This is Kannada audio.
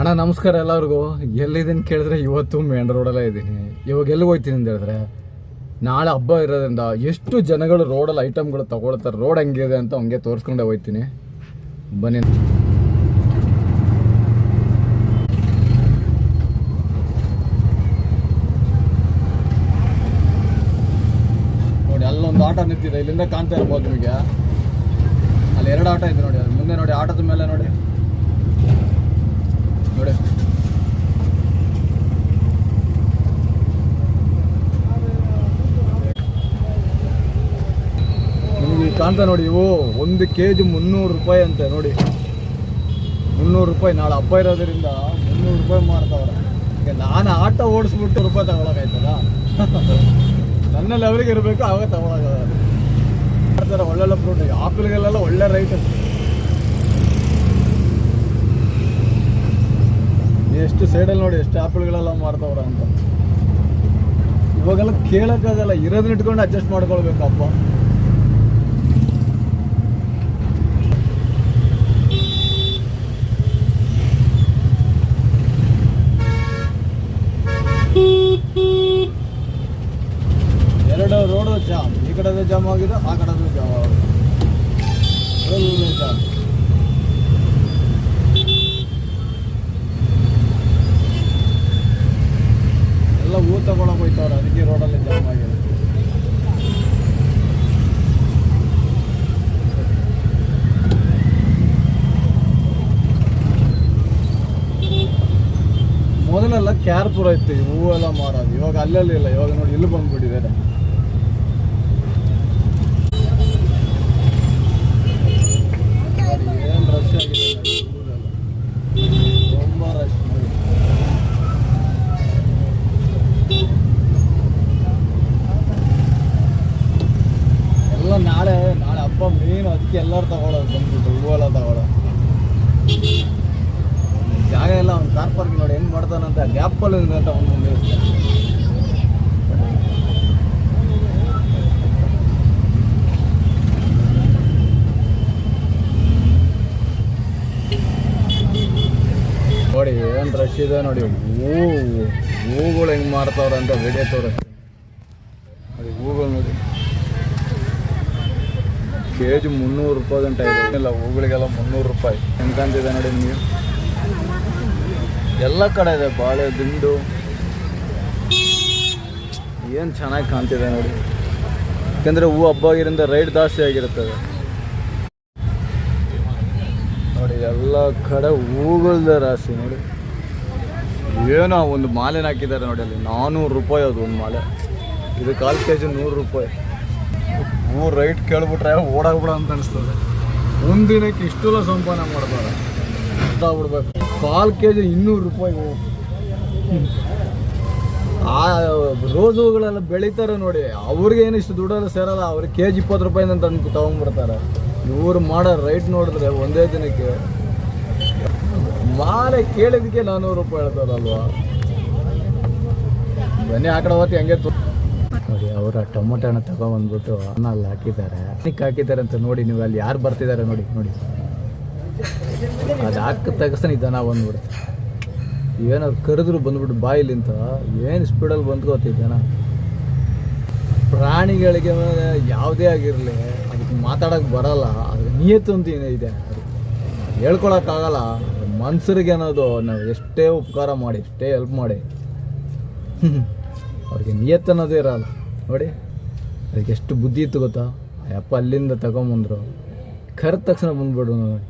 ಅಣ್ಣ, ನಮಸ್ಕಾರ ಎಲ್ಲರಿಗೂ. ಎಲ್ಲಿದ್ದೀನಿ ಕೇಳಿದ್ರೆ ಇವತ್ತು ಮೇಂಡ್ ರೋಡಲ್ಲೇ ಇದ್ದೀನಿ. ಇವಾಗ ಎಲ್ಲಿಗೆ ಹೋಗ್ತೀನಿ ಅಂತ ಹೇಳಿದ್ರೆ, ನಾಳೆ ಹಬ್ಬ ಇರೋದ್ರಿಂದ ಎಷ್ಟು ಜನಗಳು ರೋಡಲ್ಲಿ ಐಟಮ್ಗಳು ತೊಗೊಳ್ತಾರೆ ರೋಡ್ ಹೆಂಗಿದೆ ಅಂತ ಹಂಗೆ ತೋರಿಸ್ಕೊಂಡೆ ಹೋಗ್ತೀನಿ. ಬನ್ನಿ. ನೋಡಿ, ಅಲ್ಲೊಂದು ಆಟೋ ನಿಂತಿದೆ. ಇಲ್ಲಿಂದ ಕಾಣ್ತಾ ಇರ್ಬೋದು ನಿಮಗೆ. ಅಲ್ಲಿ ಎರಡು ಆಟೋ ಇದೆ ನೋಡಿ ಮುಂದೆ ನೋಡಿ, ಆಟೋದ ಮೇಲೆ ನೋಡಿ ನೋಡಿ ನಿಮಗೆ ಕಾಣ್ತಾ ನೋಡಿ ಇವು ಒಂದು ಕೆ ಜಿ ಮುನ್ನೂರು ರೂಪಾಯಿ ಅಂತೆ ನೋಡಿ. ಮುನ್ನೂರು ರೂಪಾಯಿ ನಾಳೆ ಹಬ್ಬ ಇರೋದ್ರಿಂದ ಮುನ್ನೂರು ರೂಪಾಯಿ ಮಾಡ್ತಾವ್ರೆ ನಾನು ಆಟೋ ಓಡಿಸ್ಬಿಟ್ಟು ರೂಪಾಯಿ ತಗೊಳಕಾಯ್ತದ ನನ್ನ ಲೆವೆಲ್ಗೆ ಇರಬೇಕು, ಆಗ ತಗೊಳಕಾಗಲ್ಲ ಒಳ್ಳೊಳ್ಳೆ ಫ್ರೂಟ್ ಆಪಲ್ಗೆಲ್ಲ ಒಳ್ಳೆ ರೈಟ್ ಎಷ್ಟು ಸೈಡಲ್ಲಿ ನೋಡಿ, ಎಷ್ಟು ಆಪಲ್ಗಳೆಲ್ಲ ಮಾರ್ತಾವ್ರ ಅಂತ. ಇವಾಗೆಲ್ಲ ಕೇಳೋಕ್ಕಾಗಲ್ಲ, ಇರೋದನ್ನ ಇಟ್ಕೊಂಡು ಅಡ್ಜಸ್ಟ್ ಮಾಡ್ಕೊಳ್ಬೇಕಪ್ಪ ಎರಡು ರೋಡು ಜಾಮ್ ಈ ಕಡೆದು ಜಾಮ್ ಆಗಿದೆ, ಆ ಕಡೆ ಜಾಮ್ ಆಗಿದೆ. ಎರಡೂ ಜಾಮ್. ಎಲ್ಲ ಹೂ ತಗೊಳಕ್ ಹೋಯ್ತವ್ರೆ ಅದಕ್ಕೆ ರೋಡಲ್ಲಿ ಜಾಮ್ ಆಗಿದೆ. ಮೊದಲೆಲ್ಲ ಕ್ಯಾರ್ಪುರ ಇತ್ತು ಹೂವೆಲ್ಲ ಮಾಡೋದು ಇವಾಗ ಅಲ್ಲಲ್ಲಿ ಇಲ್ಲ, ಇವಾಗ ನೋಡಿ ಇಲ್ಲಿ ಬಂದ್ಬಿಟ್ಟಿದ್ದಾರೆ. ಏನ್ ರಶ್ ಆಗಿದೆ ತುಂಬ ರಶ್ ಎಲ್ಲ ನಾಳೆ ನಾಳೆ ಹಬ್ಬ ಮೇನ್ ಅದಕ್ಕೆ ಎಲ್ಲರೂ ತಗೊಳ್ಳೋದು ಬಂದ್ಬಿಟ್ಟು, ಹೂವೆಲ್ಲ ತಗೊಳ್ಳೋ ಜಾಗ ಎಲ್ಲ ಅವ್ನು ಕಾರ್ ಪಾರ್ಕಿಂಗ್ ನೋಡಿ ಹೆಂಗ್ ಮಾಡ್ತಾನಂತ ಗ್ಯಾಪಲ್ಲಿ ಅಂತ ಒಂದೊಂದು ನೋಡಿ, ಏನು ರಶ್ ಇದೆ ನೋಡಿ. ಹೂ ಹೂಗಳು ಹೆಂಗ್ ಮಾಡ್ತಾವ್ರೆ ಅಂತ ವಿಡಿಯೋ ತೋರಿಸ್ತೀನಿ. ನೋಡಿ ಹೂಗಳು ನೋಡಿ. ಕೆ ಜಿ ಮುನ್ನೂರು ರೂಪಾಯಿ ಗಂಟೆ ಇಲ್ಲ ಹೂಗಳಿಗೆಲ್ಲ ಮುನ್ನೂರು ರೂಪಾಯಿ. ಹೆಂಗ್ ಕಾಣ್ತಿದೆ ನೋಡಿ ನಿಮಗೆ? ಎಲ್ಲ ಕಡೆ ಇದೆ, ಬಾಳೆ, ದಿಂಡು. ಏನ್ ಚೆನ್ನಾಗಿ ಕಾಣ್ತಿದೆ ನೋಡಿ. ಯಾಕಂದರೆ ಹೂ ಹಬ್ಬ ಆಗಿರಿಂದ ರೈಟ್ ಜಾಸ್ತಿ ಆಗಿರುತ್ತದೆ ನೋಡಿ ಎಲ್ಲ ಕಡೆ ಹೂಗಳ್ದ ರಾಶಿ ನೋಡಿ. ಏನೋ ಒಂದು ಮಾಲೆನ ಹಾಕಿದ್ದಾರೆ ನೋಡಿ ಅಲ್ಲಿ. ನಾನ್ನೂರು ರೂಪಾಯಿ ಅದು ಒಂದು ಮಾಲೆ. ಇದು ಕಾಲು ಕೆ ಜಿ ನೂರು ರೂಪಾಯಿ. ಹೂ ರೈಟ್ ಕೇಳ್ಬಿಟ್ರೆ ಓಡಾಗ್ಬಿಡ ಅಂತ ಅನಿಸ್ತದೆ. ಒಂದಿನಕ್ಕೆ ಇಷ್ಟೆಲ್ಲ ಸಂಪಾದನೆ ಮಾಡ್ತಾರೆ. ಬಿಡ್ಬೇಕು ಕಾಲು ಕೆ ಜಿ ಇನ್ನೂರು ರೂಪಾಯಿ. ಆ ರೋಸ್ ಬೆಳಿತಾರೆ ನೋಡಿ. ಅವ್ರಿಗೆ ಏನು ಇಷ್ಟು ದುಡ್ಡೆಲ್ಲ ಸೇರಲ್ಲ, ಅವ್ರಿಗೆ ಕೆ ಜಿ ಇಪ್ಪತ್ತು ರೂಪಾಯಿಂದ ತಂದು ತೊಗೊಂಡ್ಬಿಡ್ತಾರೆ. ಇವ್ರು ಮಾಡೋ ರೈಟ್ ನೋಡಿದ್ರೆ ಒಂದೇ ದಿನಕ್ಕೆ ಮಾಲೆ ಕೇಳಿದಕ್ಕೆ ನಾನ್ನೂರು ರೂಪಾಯಿ ಹೇಳ್ತಾರಲ್ವಾ? ಬನ್ನಿ, ಆ ಕಡೆ ಹಂಗೆ ತು- ನೋಡಿ, ಅವರ ಟೊಮೊಟೊ ಹಣ್ಣು ತಗೊಂಬಂದ್ಬಿಟ್ಟು ಅನ್ನ ಅಲ್ಲಿ ಹಾಕಿದ್ದಾರೆ. ಅನ್ನಕ್ಕೆ ಹಾಕಿದ್ದಾರೆ ಅಂತ ನೋಡಿ, ನೀವು ಅಲ್ಲಿ ಯಾರು ಬರ್ತಿದ್ದಾರೆ ನೋಡಿ ನೋಡಿ. ಅದು ಹಾಕಿ ಇದ್ದ ದನ ಬಂದ್ಬಿಡುತ್ತೆ. ಏನಾದ್ರು ಕರೆದ್ರು ಬಂದ್ಬಿಟ್ಟು ಬಾಯಿಲಿಂತ ಏನು ಸ್ಪೀಡಲ್ಲಿ ಬಂದ್ಕೋತಿದ್ದಾನ ಪ್ರಾಣಿಗಳಿಗೆ ಯಾವುದೇ ಆಗಿರಲಿ, ಅದಕ್ಕೆ ಮಾತಾಡೋಕ್ಕೆ ಬರಲ್ಲ, ಅದು ನಿಯತ್ತು ಅಂತ ಏನೇ ಇದೆ ಹೇಳ್ಕೊಳಕ್ಕಾಗಲ್ಲ. ಮನ್ಸರಿಗೆ ಅನ್ನೋದು ನಾವು ಎಷ್ಟೇ ಉಪಕಾರ ಮಾಡಿ, ಎಷ್ಟೇ ಹೆಲ್ಪ್ ಮಾಡಿ, ಅವ್ರಿಗೆ ನಿಯತ್ತು ಅನ್ನೋದೇ ಇರಲ್ಲ. ನೋಡಿ, ಅದಕ್ಕೆ ಎಷ್ಟು ಬುದ್ಧಿ ಇತ್ತು ಗೊತ್ತಾ? ಅಯ್ಯಪ್ಪ ಅಲ್ಲಿಂದ ತಗೊಂಬಂದ್ರು. ಕರೆದ ತಕ್ಷಣ ಬಂದ್ಬಿಡು ನೋಡಿ.